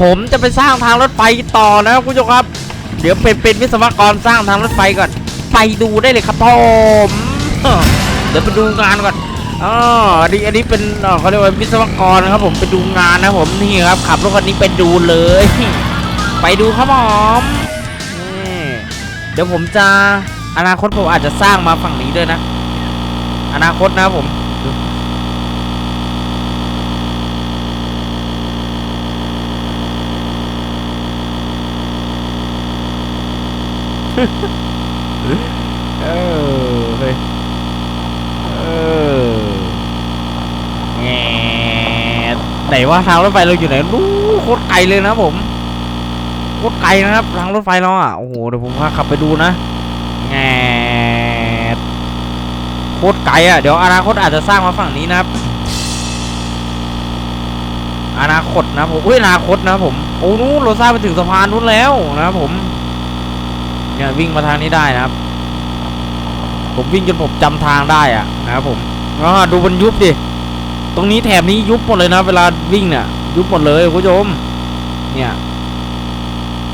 ผมจะไปสร้างทางรถไฟต่อนะคุณผู้ชมครับ เดี๋ยวเป็นเป็นวิศวกรสร้างทางรถไฟก่อน ไปดูได้เลยครับผมเดี๋ยวไปดูงานก่อนอ๋ออันนี้อันนี้เป็นเขาเรียกว่าวิศวกรครับ ผมไปดูงานนะผมนี่ครับขับรถคันนี้ไปดูเลย ไปดูครับผมเดี๋ยวผมจะอนาคตผมอาจจะสร้างมาฝั่งนี้ด้วยนะ อนาคตนะผมดู เออเฮ้ยเออแงดไหนว่าทางรถไฟเราอยู่ไหนนู้โคตรไกลเลยนะผมโคตรไกลนะครับทางรถไฟเราอะโอ้โหเดี๋ยวผมพาขับไปดูนะแงดโคตรไกลอะเดี๋ยวอนาคตอาจจะสร้างมาฝั่งนี้นะครับ อนาคตนะผมอุ้ยอนาคตนะผมโอ้นู้นเราสร้างไปถึงสะพานนู้นแล้วนะครับผม เนี่ยวิ่งมาทางนี้ได้นะครับ ผมวิ่งจนผมจำทางได้อะนะครับผมอ่ดูบนยุบดิตรงนี้แถบนี้ยุบหมดเลยนะ เวลาวิ่งเนี่ยยุบหมดเลยคุณผู้ชมเนี่ย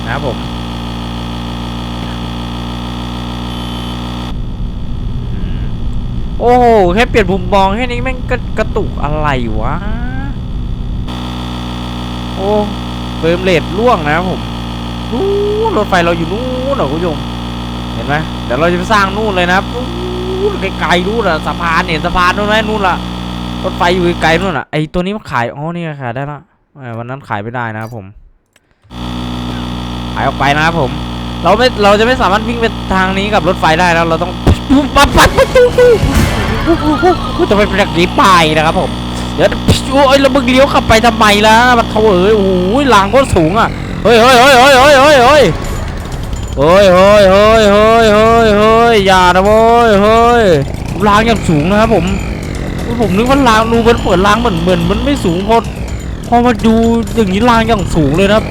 นะครับผมโอ้โหแค่เปลี่ยนมุมมองแค่นี้แม่งก็กระตุกอะไรวะ โอ้เฟิร์มเรทล่วงนะครับผม นู้นรถไฟเราอยู่นู้นเหรอคุณผู้ชมเห็นไหมเดี๋ยวเราจะไปสร้างนู่นเลยนะครับนู่นไกลๆนู่นอะสะพานเห็นสะพานนู่นไหมนู่นละรถไฟอยู่ไกลๆนู่นอะไอตัวนี้มันขายอ๋อนี่ขายได้ละวันนั้นขายไม่ได้นะครับผม ขายออกไปนะครับผม เราไม่เราจะไม่สามารถวิ่งไปทางนี้กับรถไฟได้แล้วเราต้องปัดปัดกูจะไปเป็นแบบนี้ไปนะครับผมเดี๋ยวโอ้ยแล้วมึงเลี้ยวขับไปทำไมล่ะมันเขาเอ้ยโอ้ยหลังก็สูงอะ เฮ้ยเฮ้ยเฮ้ยเฮ้ยเฮ้ยเฮ้ยเฮ้ยเฮ้ยเฮ้ยเฮ้ยเฮ้ยเฮ้ยเฮ้ยอย่านะเว้ยเฮ้ยรางอย่างสูงนะครับผม ผมนึกว่ารางดูมันเปิดรางเหมือนเหมือนมันไม่สูงพอพอมาดูอย่างนี้รางอย่างสูงเลยนะครับ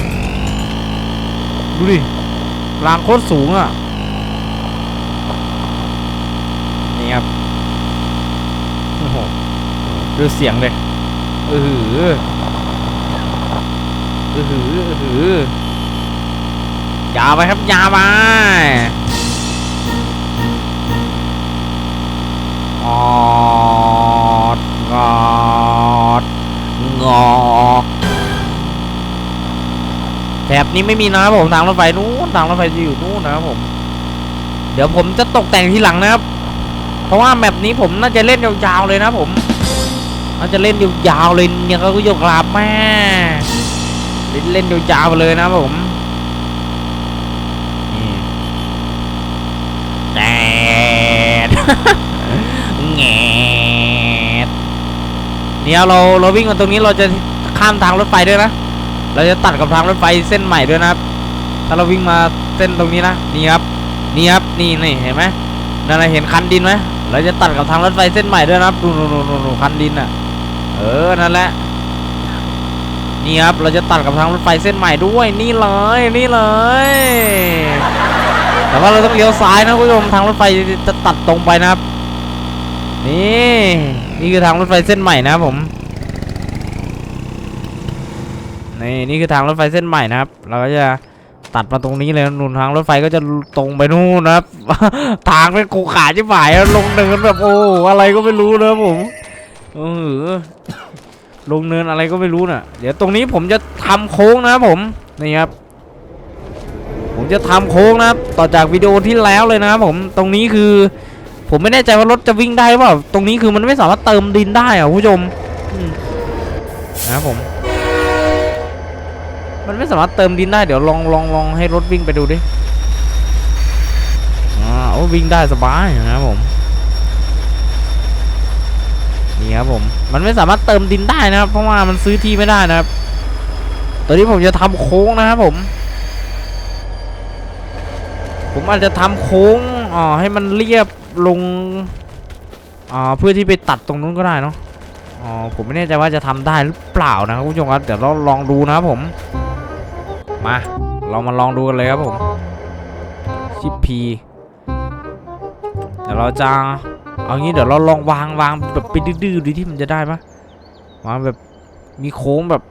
ดูดิรางโคตรสูงอะนี่ครับโอ้โหดูเสียงเลยเออ อเอหือเออหือยาวไปครับยาวไปงอดงอดงอกแถบนี้ไม่มีนะครับผมทางรถไฟนู้นทางรถไฟจะอยู่นู้นนะครับผม เดี๋ยวผมจะตกแต่งทีหลังนะครับ เพราะว่าแมปนี้ผมน่าจะเล่นยาวๆเลยนะผมน่าจะเล่นยาวๆเลยเนี่ยเขาก็ยกลาบแม่ เล่นยาวๆเลยนะผมนี่แดดแงดเนี่ยเราเราวิ่งมาตรงนี้เราจะข้ามทางรถไฟด้วยนะ เราจะตัดกับทางรถไฟเส้นใหม่ด้วยนะครับ ถ้าเราวิ่งมาเส้นตรงนี้นะ นี่ครับ นี่ครับ นี่นี่เห็นไหมนั่นเห็นคันดินไหมเราจะตัดกับทางรถไฟเส้นใหม่ด้วยนะครับดูดูดูดูคันดินอะ เออ นั่นแหละ นี่ครับเราจะตัดกับทางรถไฟเส้นใหม่ด้วยนี่เลยนี่เลย แต่ว่าเราต้องเลี้ยวซ้ายนะคุณผู้ชมทางรถไฟจะตัดตรงไปนะครับ นี่นี่คือทางรถไฟเส้นใหม่นะครับผมนี่นี่คือทางรถไฟเส้นใหม่นะครับ เราก็จะตัดมาตรงนี้เลยนะนู่นทางรถไฟก็จะตรงไปนู่นนะครับ ทางเป็นกูขาชิบหายลงเนินแบบโอ้อะไรก็ไม่รู้นะผมเออ ลงเนินอะไรก็ไม่รู้น่ะ เดี๋ยวตรงนี้ผมจะทำโค้งนะครับผม นี่ครับ ผมจะทำโค้งนะครับ ต่อจากวิดีโอที่แล้วเลยนะครับผม ตรงนี้คือ ผมไม่แน่ใจว่ารถจะวิ่งได้เปล่า ตรงนี้คือมันไม่สามารถเติมดินได้อะผู้ชมอืมนะครับผม มันไม่สามารถเติมดินได้ เดี๋ยวลองลองลองให้รถวิ่งไปดูดิ อ่า โอ้วิ่งได้สบายนะครับผม นี่ครับผมมันไม่สามารถเติมดินได้นะครับ เพราะว่ามันซื้อที่ไม่ได้นะครับตอนนี้ผมจะทำโค้งนะครับผม ผมอาจจะทำโค้งอ่าให้มันเรียบลงอ่าเพื่อที่ไปตัดตรงนู้นก็ได้เนาะอ๋อผมไม่แน่ใจว่าจะทำได้หรือเปล่านะครับคุณผู้ชมครับเดี๋ยวเราลองดูนะครับผมมาเรามาลองดูกันเลยครับผมชิปพีเดี๋ยวเราจะ เอางี้เดี๋ยวเราลองวางวางแบบไปดื้อๆดูที่มันจะได้ปะวางแบบมีโค้งแบบ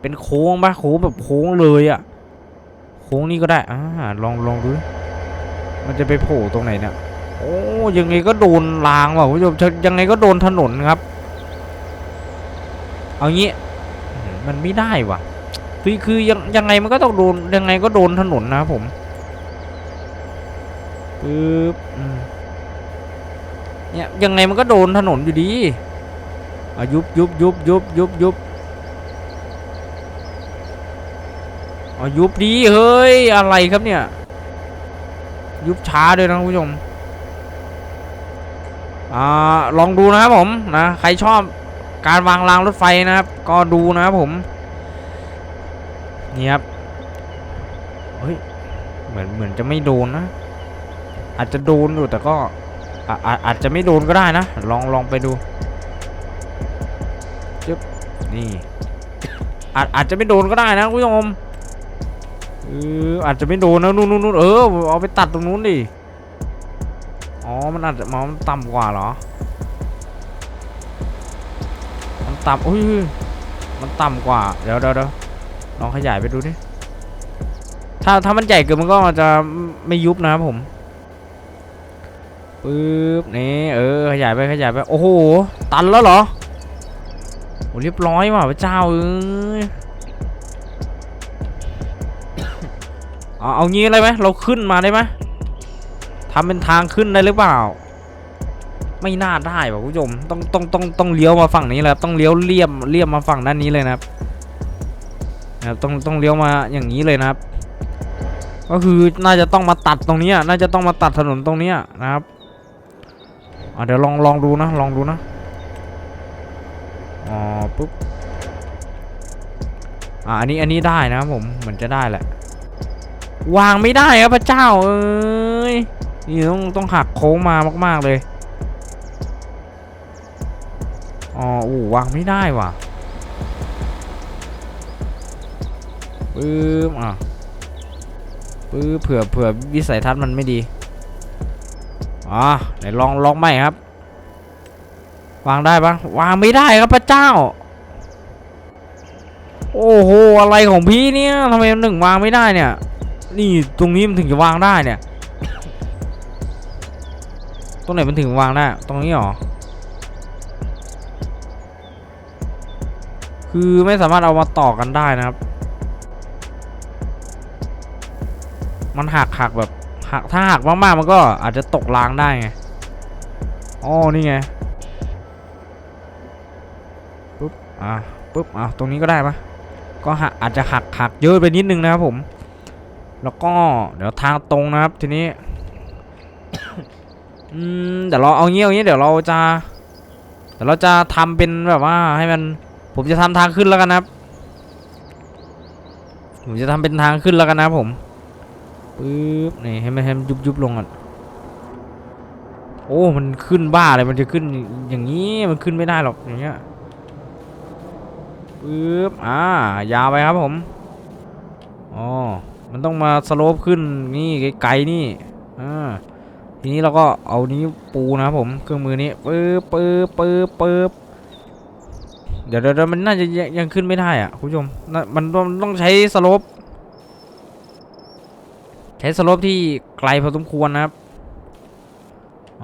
เป็นโค้งปะโค้งแบบโค้งเลยอะโค้งนี่ก็ได้อ่าลองลองดูมันจะไปโผล่ตรงไหนเนี่ยโอ้ยังไงก็โดนรางว่ะคุณผู้ชมยังไงก็โดนถนนครับ เอางี้มันไม่ได้ว่ะคือคือยังยังไงมันก็ต้องโดนยังไงก็โดนถนนนะครับผมปึ๊บอืม เนี่ยยังไงมันก็โดนถนนอยู่ดีอะยุบยุบยุบยุบยุบยุบอะยุบดีเฮ้ยอะไรครับเนี่ย ยุบช้าด้วยนะคุณผู้ชมอ่าลองดูนะครับผมนะใครชอบการวางรางรถไฟนะครับ ก็ดูนะครับผมนี่ครับเฮ้ยเหมือนเหมือนจะไม่โดนนะ อาจจะโดนอยู่แต่ก็ อะอะอาจจะไม่โดนก็ได้นะ ลองลองไปดูจึ๊บนี่อาจอาจจะไม่โดนก็ได้นะคุณผู้ชมเอออาจจะไม่โดนนะนู่นนู่นเออเอาไปตัดตรงนู้นดิอ๋อมันอาจจะมันต่ำกว่าเหรอ มันต่ำอุ้ยมันต่ำกว่าเดี๋ยวเดี๋ยวเดี๋ยวลองขยายไปดูดิถ้าถ้ามันใหญ่เกินมันก็จะไม่ยุบนะครับผม ปึ๊บนี่เออขยายไปขยายไปโอ้โหตันแล้วเหรอโอ้เรียบร้อยว่ะพระเจ้าเอ้ยเอาเอางี้เลยไหมเราขึ้นมาได้ไหมทำเป็นทางขึ้นได้หรือเปล่า ไม่น่าได้ว่ะคุณผู้ชมต้องต้องต้องต้องเลี้ยวมาฝั่งนี้แหละครับต้องเลี้ยวเลี่ยมเลี่ยมมาฝั่งด้านนี้เลยนะครับนะครับต้องต้องเลี้ยวมาอย่างนี้เลยนะครับ ก็คือน่าจะต้องมาตัดตรงนี้น่าจะต้องมาตัดถนนตรงนี้นะครับ อะเดี๋ยวลองลองดูนะลองดูนะอ๋อปุ๊บอะอันนี้อันนี้ได้นะผมเหมือนจะได้แหละ วางไม่ได้ครับพระเจ้าเอ้ยนี่ต้องต้องหักโค้งมามาก ๆเลยอ๋ออู้วางไม่ได้ว่ะปึ๊บอะปึ๊บเผื่อเผื่อวิสัยทัศน์มันไม่ดี อ๋อไหนลองลองใหม่ครับ วางได้ปะวางไม่ได้ครับพระเจ้า โอ้โหอะไรของพี่เนี่ยทำไมหนึ่งวางไม่ได้เนี่ย นี่ตรงนี้มันถึงจะวางได้เนี่ย ตรงไหนมันถึงวางได้ตรงนี้หรอคือไม่สามารถเอามาต่อกันได้นะครับ มันหักหักแบบ หักถ้าหักมากๆมันก็อาจจะตกรางได้ไงอ๋อนี่ไงปุ๊บอะปุ๊บอะตรงนี้ก็ได้ปะก็หักอาจจะหักหักเยอะไปนิดนึงนะครับผม แล้วก็เดี๋ยวทางตรงนะครับทีนี้อืมเดี๋ยวเราเอางี้เอางี้เดี๋ยวเราจะเดี๋ยวเราจะทำเป็นแบบว่าให้มันผมจะทำทางขึ้นแล้วกันนะครับ ผมจะทำเป็นทางขึ้นแล้วกันนะครับผม ปึ๊บนี่ให้มันให้มันยุบยุบลงก่อนโอ้ มันขึ้นบ้าเลยมันจะขึ้นอย่างนี้มันขึ้นไม่ได้หรอกอย่างเงี้ยปึ๊บอ่ายาวไปครับผมอ๋อมันต้องมาสโลปขึ้นนี่ไกลๆนี่อ่าทีนี้เราก็เอานี้ปูนะครับผมเครื่องมือนี้ปึ๊บปึ๊บปึ๊บปึ๊บเดี๋ยวเดี๋ยวมันน่าจะยังขึ้นไม่ได้อะคุณผู้ชมมันต้องต้องใช้สโลป ใช้สโลปที่ไกลพอสมควรนะครับ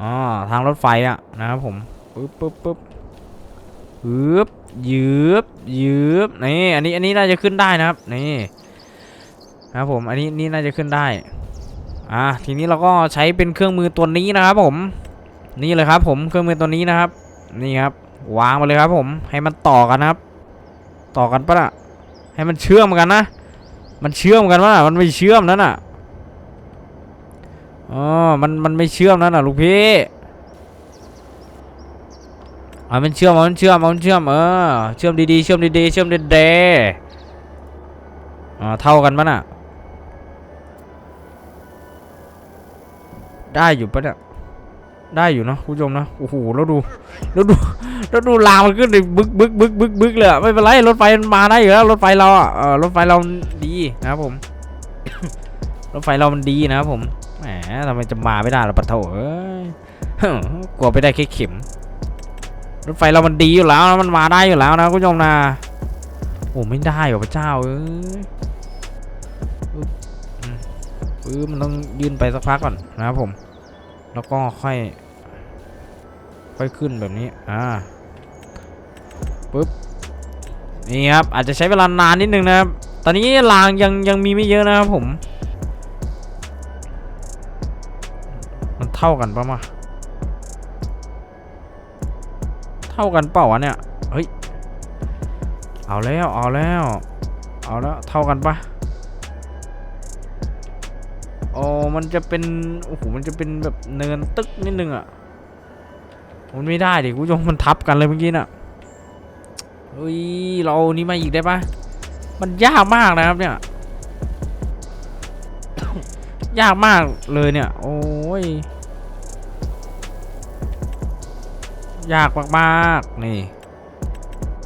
อ๋อทางรถไฟอะนะครับผมปึ๊บปึ๊บปึ๊บยืบยืบยืบนี่อันนี้อันนี้น่าจะขึ้นได้นะครับนี่นะครับผมอันนี้นี่น่าจะขึ้นได้อะทีนี้เราก็ใช้เป็นเครื่องมือตัวนี้นะครับผม นี่เลยครับ ผมเครื่องมือตัวนี้นะครับ นี่ครับ วางมาเลยครับ ผมให้มันต่อกันนะครับ ต่อกันปะน่ะให้มันเชื่อมกันนะ มันเชื่อมกันปะน่ะมันไม่เชื่อมนั่นน่ะ อ๋อมันมันไม่เชื่อมนั่นน่ะลูกพี่อ่ามันเชื่อมมันเชื่อมมันเชื่อมเออเชื่อมดีๆเชื่อมดีๆเชื่อมเด็ดๆอ่าเท่ากันปะน่ะ ได้อยู่ปะเนี่ยได้อยู่เนาะคุณผู้ชมนะโอ้โหแล้วดูแล้วดูแล้วดูรามันขึ้นเลยบึกบึกบึกบึกบึกเลยอะไม่เป็นไรรถไฟมันมาได้อยู่แล้วรถไฟเราอะรถไฟเราดีนะครับผม รถไฟเรามันดีนะครับผม แหมทำไมจะมาไม่ได้ล่ะปะโถเอ้ยกลัวไปได้แค่เข็ม รถไฟเรามันดีอยู่แล้วนะมันมาได้อยู่แล้วนะคุณผู้ชมนะ โอ้ไม่ได้หรอพระเจ้าเอ้ยปึ๊บอืมปึ๊บมันต้องยืนไปสักพักก่อนนะครับผม แล้วก็ค่อย ค่อยขึ้นแบบนี้ อ่า ปึ๊บ นี่ครับ อาจจะใช้เวลานานนิดนึงนะครับ ตอนนี้รางยังยังมีไม่เยอะนะครับผม มันเท่ากันปะมา เท่ากันเปล่าวะเนี่ย เฮ้ย เอาแล้ว เอาแล้ว เอาแล้ว เท่ากันปะอ๋อมันจะเป็น โอ้โห มันจะเป็นแบบเนินตึกนิดนึงอะมันไม่ได้ดิคุณผู้ชมมันทับกันเลยเมื่อกี้น่ะเฮ้ย เรานี่มาอีกได้ปะมันยากมากนะครับเนี่ย ยากมากเลยเนี่ย โอ้ ย ยากมากๆ นี่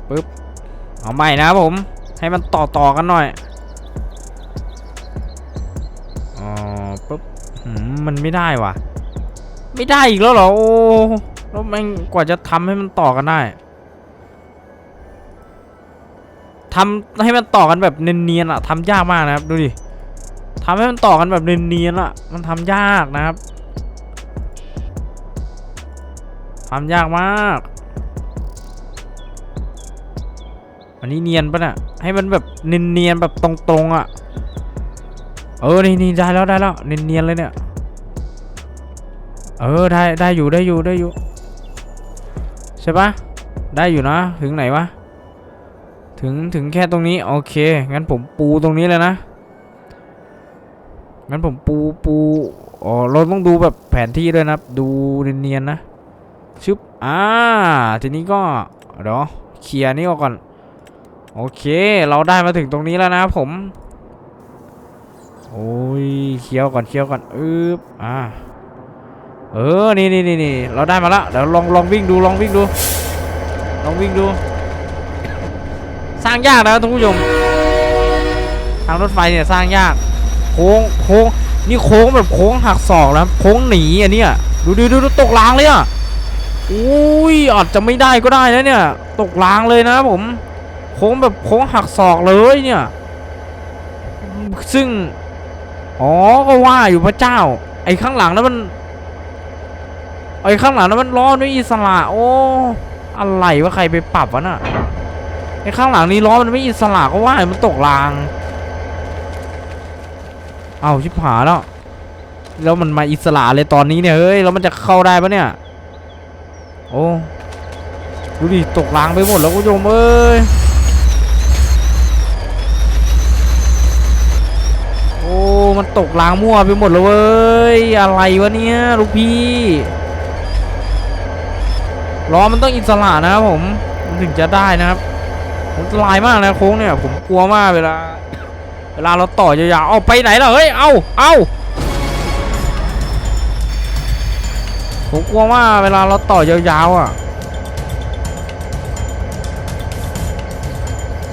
ปึ๊บ เอาใหม่นะผม ให้มันต่อต่อกันหน่อย อ๋อปึ๊บมมันไม่ได้ว่ะ ไม่ได้อีกแล้วเหรอ โอ้แล้วแมันกว่าจะทำให้มันต่อกันได้ทำให้มันต่อกันแบบเนียนๆอะทำยากมากนะครับ ดูดิทำให้มันต่อกันแบบเนียนๆอะมันทำยากนะครับ ทำยากมาก อันนี้เนียนปะเนี่ยให้มันแบบเนียนๆแบบตรงๆอะเออ นี่นี่ได้แล้วได้แล้วเนียนๆเลยเนี่ย เออได้ได้อยู่ได้อยู่ได้อยู่ ใช่ปะได้อยู่นะ ถึงไหนวะ ถึงถึงแค่ตรงนี้ โอเค งั้นผมปูตรงนี้เลยนะงั้นผมปูปู อ๋อ เราต้องดูแบบแผนที่ด้วยนะ ดูเนียนๆนะ ชึบอ่าทีนี้ก็เดี๋ยวเคลียร์นี่ก่อนโอเค เราได้มาถึงตรงนี้แล้วนะผม โอ้ยเคี้ยวก่อนเคี้ยวก่อนอึบอ่าเออนี่นี่นี่นี่เราได้มาแล้วเดี๋ยวลองลองวิ่งดูลองวิ่งดู ลองวิ่งดู สร้างยากนะท่านผู้ชมทางรถไฟเนี่ยสร้างยากโค้งโค้งนี่โค้งแบบโค้งหักศอกนะโค้งหนีอันเนี้ยดูดูดูดูตกรางเลยอะ อุ้ยอาจจะไม่ได้ก็ได้นะเนี่ย ตกรางเลยนะผม โค้งแบบโค้งหักศอกเลยเนี่ย ซึ่ง อ๋อ ก็ว่าอยู่พระเจ้า ไอ้ข้างหลังนั้นมัน ไอ้ข้างหลังนั้นมันล้อด้วยอิสระ โอ้ อะไรวะใครไปปรับวะน่ะ ไอ้ข้างหลังนี้ล้อมันไม่อิสระก็ว่ามันตกราง เอาชิบหายแล้ว แล้วมันมาอิสระเลยตอนนี้เนี่ย เฮ้ย แล้วมันจะเข้าได้ปะเนี่ย โอ้ดูดิตกรางไปหมดแล้วคุณผู้ชมเอ้ยโอ้มันตกรางมั่วไปหมดเลยเว้ยอะไรวะเนี่ยลูกพี่ล้อมันต้องอิสระนะครับผมมันถึงจะได้นะครับผมลายมากนะโค้งเนี่ยผมกลัวมากเวลา เวลาเราต่อยาวๆเอาไปไหนล่ะเฮ้ยเอาเอา ผมกลัวมาเวลาเราต่อยาวๆอะ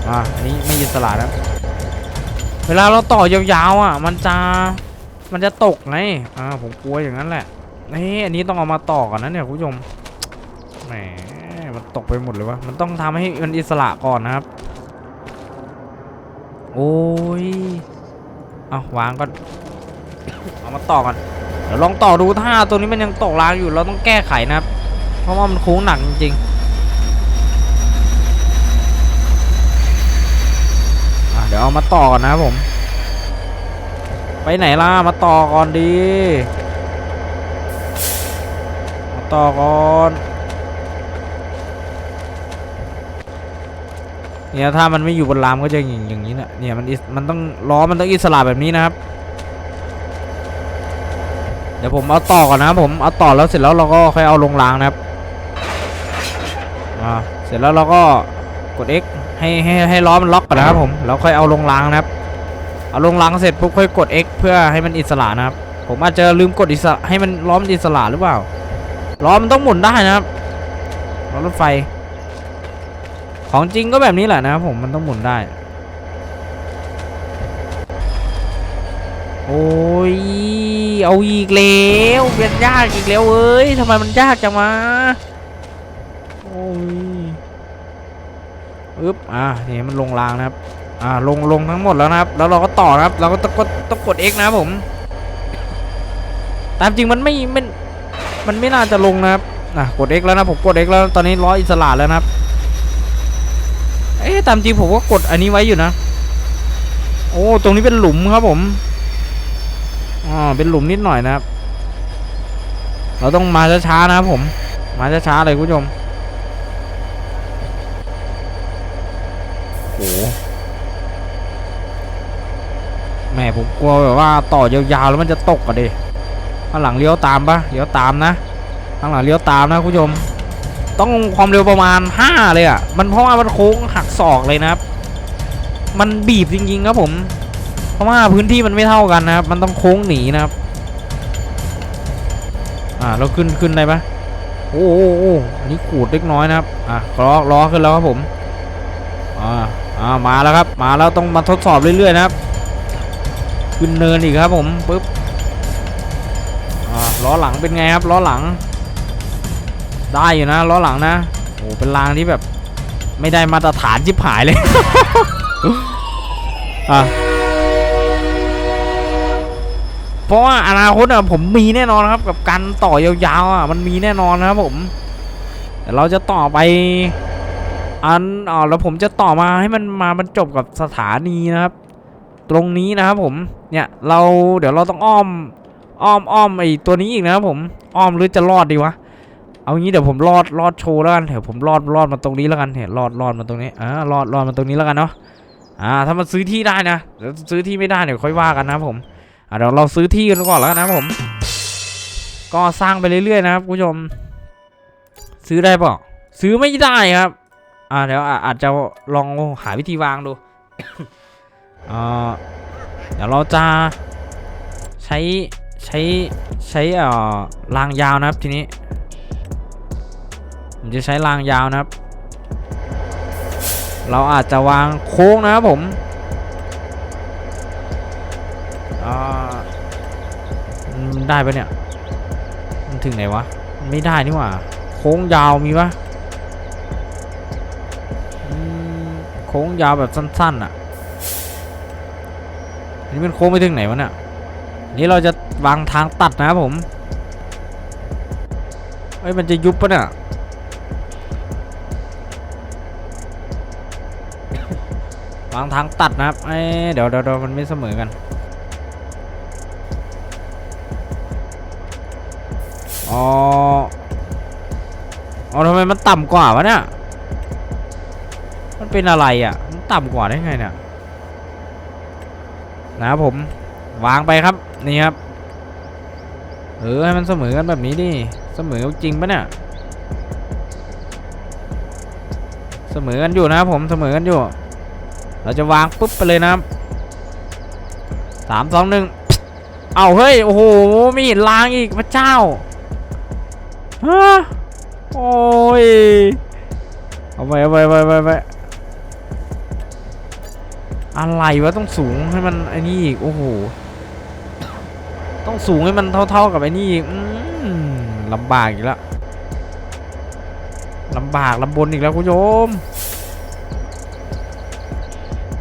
อะอันนี้ไม่อิสระนะเวลาเราต่อยาวๆอะ มันจะมันจะตกไงอ่าผมกลัวอย่างนั้นแหละนี่อันนี้ต้องเอามาต่อก่อนนะเนี่ยคุณผู้ชมแหมมันตกไปหมดเลยวะมันต้องทำให้มันอิสระก่อนนะครับ โอ้ยเอาวางก่อนเอามาต่อก่อน ดี๋ยวลองต่อดูถ้าตัวนี้มันยังตกรางอยู่เราต้องแก้ไขนะครับ เพราะว่ามันโค้งหนักจริงๆเดี๋ยวเอามาต่อก่อนนะครับผม ไปไหนล่ะมาต่อก่อนดีมาต่อก่อนเนี่ยถ้ามันไม่อยู่บนรามก็จะอย่างอย่างนี้แหละเนี่ยมันมันต้องล้อมันต้องอิสระแบบนี้นะครับ เดี๋ยวผมเอาต่อก่อนนะผมเอาต่อแล้วเสร็จแล้วเราก็ค่อยเอาลงรางนะครับอ่าเสร็จแล้วเราก็กด X ให้ให้ให้ล้อมันล็อกก่อนนะครับผมแล้วค่อยเอาลงรางนะครับ เอาลงรางเสร็จปุ๊บค่อยกด X เพื่อให้มันอิสระนะครับ ผมอาจจะลืมกดอิสระให้มันล้อมอิสระหรือเปล่าล้อมันต้องหมุนได้นะครับรถไฟ ของจริงก็แบบนี้แหละนะครับผมมันต้องหมุนได้ โอ้ย เอาอีกแล้วเป็นยากอีกแล้วเอ้ยทำไมมันยากจังมาโอ้ยอึ๊บอ่านี่มันลงรางนะครับ อ่าลงลงทั้งหมดแล้วนะครับ แล้วเราก็ต่อนะครับ เราก็ต้องกดต้องกด X นะครับผม ตามจริงมันไม่มันมันไม่น่าจะลงนะครับอะกด X แล้วนะผมกด X แล้วตอนนี้ล้ออิสระแล้วนะครับ เอ๊ะตามจริงผมก็กดอันนี้ไว้อยู่นะ โอ้ตรงนี้เป็นหลุมครับผม อ่าเป็นหลุมนิดหน่อยนะครับ เราต้องมาช้าๆนะครับผม มาช้าๆเลยคุณผู้ชมโอ้โหแหม่ผมกลัวแบบว่าต่อยาวๆแล้วมันจะตกอะดิข้างหลังเลี้ยวตามปะเลี้ยวตามนะ ข้างหลังเลี้ยวตามนะคุณผู้ชม ต้องความเร็วประมาณ 5 เลยอะ่ะ มันเพราะว่ามันโค้งหักศอกเลยนะครับ มันบีบจริงๆครับผม เพราะว่าพื้นที่มันไม่เท่ากันนะครับ มันต้องโค้งหนีนะครับ อ่าเราขึ้นขึ้นได้ปะโอ้โหโอ้อันนี้ขูดเล็กน้อยนะครับ อะล้อล้อขึ้นแล้วครับผม อ่า อ่า มาแล้วครับ มาแล้วต้องมาทดสอบเรื่อยๆนะครับ ขึ้นเนินอีกครับผมปึ๊บ อ่า ล้อหลังเป็นไงครับ ล้อหลัง ได้อยู่นะ ล้อหลังนะ โอ้ เป็นรางที่แบบ ไม่ได้มาตรฐานชิบหายเลย อะ เพราะว่าอนาคตอะผมมีแน่นอนครับ กับการต่อยาวๆอะมันมีแน่นอนนะครับผมแต่เราจะต่อไปอันอ๋อแล้วผมจะต่อมาให้มันมาบรรจบกับสถานีนะครับ ตรงนี้นะครับผมเนี่ยเราเดี๋ยวเราต้องอ้อมอ้อมอ้อมไอตัวนี้อีกนะครับผมอ้อมหรือจะรอดดีวะเอางี้เดี๋ยวผมรอดรอดโชว์แล้วกันเดี๋ยวผมรอดรอดมาตรงนี้แล้วกันเห็นรอดรอดมาตรงนี้อ่ารอดรอดมาตรงนี้แล้วกันเนาะอ่าถ้ามันซื้อที่ได้นะเดี๋ยวซื้อที่ไม่ได้เดี๋ยวค่อยว่ากันนะครับผม อะเดี๋ยวเราซื้อที่กันก่อนแล้วนะผม ก็สร้างไปเรื่อยๆนะครับคุณผู้ชม ซื้อได้ปล่าซื้อไม่ได้ครับ อ่าเดี๋ยวอาจจะลองหาวิธีวางดูอ่าเดี๋ยวเราจะใช้ใช้ใช้เอ่อรางยาวนะครับทีนี้ผมจะใช้รางยาวนะครับ เราอาจจะวางโค้งนะครับผม ได้ปะเนี่ย มันถึงไหนวะ ไม่ได้นี่หว่า โค้งยาวมีปะโค้งยาวแบบสั้นๆอะอันนี่เป็นโค้งไปถึงไหนวะเนี่ยนี่เราจะวางทางตัดนะครับผมเอ้ยมันจะยุบปะเนี่ยวางทางตัดนะครับ เอ้ยเดี๋ยวเดี๋ยวเดี๋ยวมันไม่เสมอกัน อ๋ออ๋อทำไมมันต่ำกว่าวะเนี่ย มันเป็นอะไรอะ มันต่ำกว่าได้ไงเนี่ย นะครับผม วางไปครับ นี่ครับ เออให้มันเสมอกันแบบนี้ดิ เสมอจริงปะเนี่ย เสมอกันอยู่นะครับผม เสมอกันอยู่ เราจะวางปุ๊บไปเลยนะครับสามสองหนึ่ง เอาเฮ้ย โอ้โหม่เห็นรางอีกพระเจ้า ฮะโอ้ยเอาไปเอาไปเอาไปไปอาไปอะไรวะต้องสูงให้มันไอ้นี่อีกโอ้โหต้องสูงให้มันเท่า ๆกับไอ้นี่อีกอลำบากอีกแล้วลำบากลำบนอีกแล้วคุณผู้ชม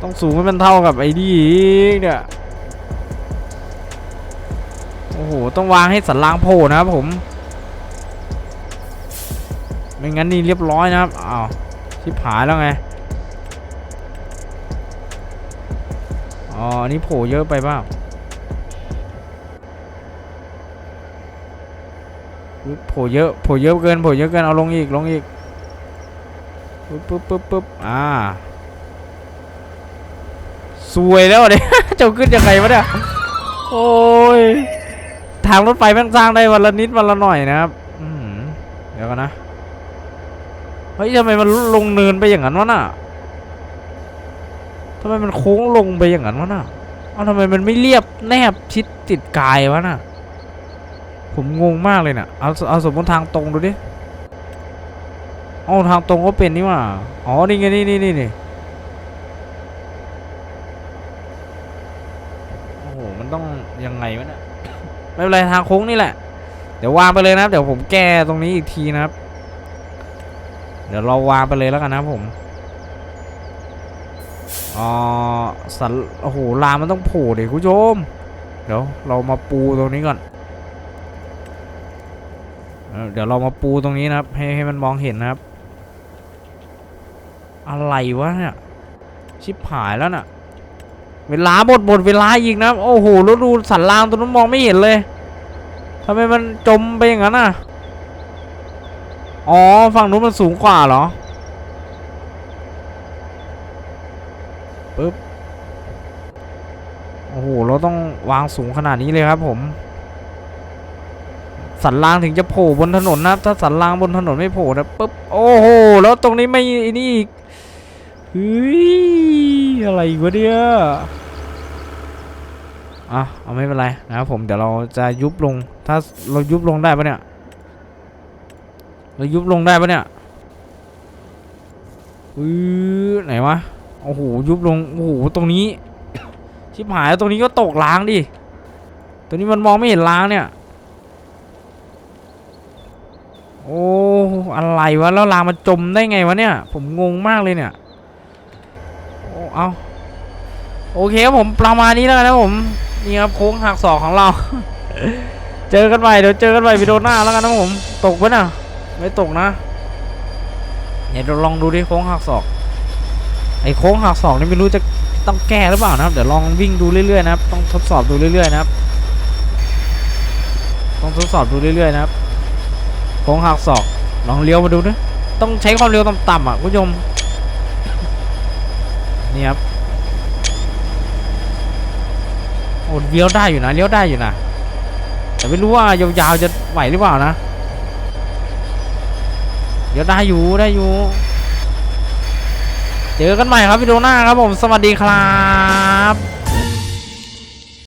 ต้องสูงให้มันเท่ากับไอ้นี่อีกเนี่ยโอ้โหต้องวางให้สันล่างโผล่นะครับผม ไม่งั้นนี่เรียบร้อยนะครับอ้าวชิบหายแล้วไงอ๋ออันนี่โผล่เยอะไปเปล่าอุ๊ยโผล่เยอะโผล่เยอะเกินโผล่เยอะเกินเอาลงอีกลงอีกปึ๊บปึ๊บปึ๊บปึ๊บอ่าสวยแล้วเนี่ยจะขึ้นยังไงวะเนี่ยโอ้ยทางรถไฟแม่งสร้างได้วันละนิดวันละหน่อยนะครับอืมเดี๋ยวกันนะ เฮ้ยทำไมมันลงเนินไปอย่างนั้นวะน่ะทำไมมันโค้งลงไปอย่างนั้นวะน่ะเอ้าทำไมมันไม่เรียบแนบชิดติดกายวะน่ะ ผมงงมากเลยน่ะเอาเอาสมมติทางตรงดูดิเอาทางตรงก็เป็นนี่ว่าอ๋อนี่ไงนี่นี่นี่นี่โอ้โหมันต้องยังไงวะเนี่ยไม่เป็นไรทางโค้งนี่แหละ เดี๋ยววางไปเลยนะครับเดี๋ยวผมแก้ตรงนี้อีกทีนะครับ เดี๋ยวเราวางไปเลยแล้วกันนะผมอ๋อสันโอ้โหลามมันต้องโผล่เด็กคุณผู้ชม เดี๋ยวเรามาปูตรงนี้ก่อน เดี๋ยวเรามาปูตรงนี้นะครับ ให้ให้มันมองเห็นนะครับ อะไรวะเนี่ย ชิบหายแล้วน่ะ เวลาหมดหมดเวลาอีกนะ โอ้โหแล้วดูสันรางตรงนั้นมองไม่เห็นเลยทำไมมันจมไปอย่างนั้นอะ อ๋อ ฝั่งนู้นมันสูงกว่าเหรอปึ๊บโอ้โห เราต้องวางสูงขนาดนี้เลยครับผม สันรางถึงจะโผล่บนถนนนะครับถ้าสันรางบนถนนไม่โผล่นะปึ๊บ โอ้โห แล้วตรงนี้ไม่ไอ้นี่อีกเฮ้ย อะไรกวะเนี่ยอะเอาไม่เป็นไรนะครับผม เดี๋ยวเราจะยุบลง ถ้าเรายุบลงได้ปะเนี่ย เรายุบลงได้ปะเนี่ยอือไหนวะโอ้โหยุบลงโอ้โหตรงนี้ ชิบหายแล้วตรงนี้ก็ตกล้างดิตัวนี้มันมองไม่เห็นล้างเนี่ย โอ้อะไรวะแล้วรางมันจมได้ไงวะเนี่ย ผมงงมากเลยเนี่ยโอ้เอาโอเคครับผมประมาณนี้แล้วนนะผมนี่ครับโค้งหักศอกของเรา เจอกันใหม่เดี๋ยวเจอกันใหม่วิดีโอหน้าแล้วกันนะผม ตกปะน่ะ ไม่ตกนะเดี๋ยวเราลองดูดิโค้งหักศอก ไอ้โค้งหักศอกนี่ไม่รู้จะต้องแก้หรือเปล่านะครับ เดี๋ยวลองวิ่งดูเรื่อยๆนะครับ ต้องทดสอบดูเรื่อยๆนะครับ ต้องทดสอบดูเรื่อยๆนะครับ โค้งหักศอก ลองเลี้ยวมาดูนะต้องใช้ความเร็วต่ำๆอะคุณผู้ชม นี่ครับโอ้เลี้ยวได้อยู่นะเลี้ยวได้อยู่นะแต่ไม่รู้ว่ายาวๆจะไหวหรือเปล่านะ เดี๋ยวได้อยู่ได้อยู่ เจอกันใหม่ครับวิดีโอหน้าครับผม สวัสดีครับ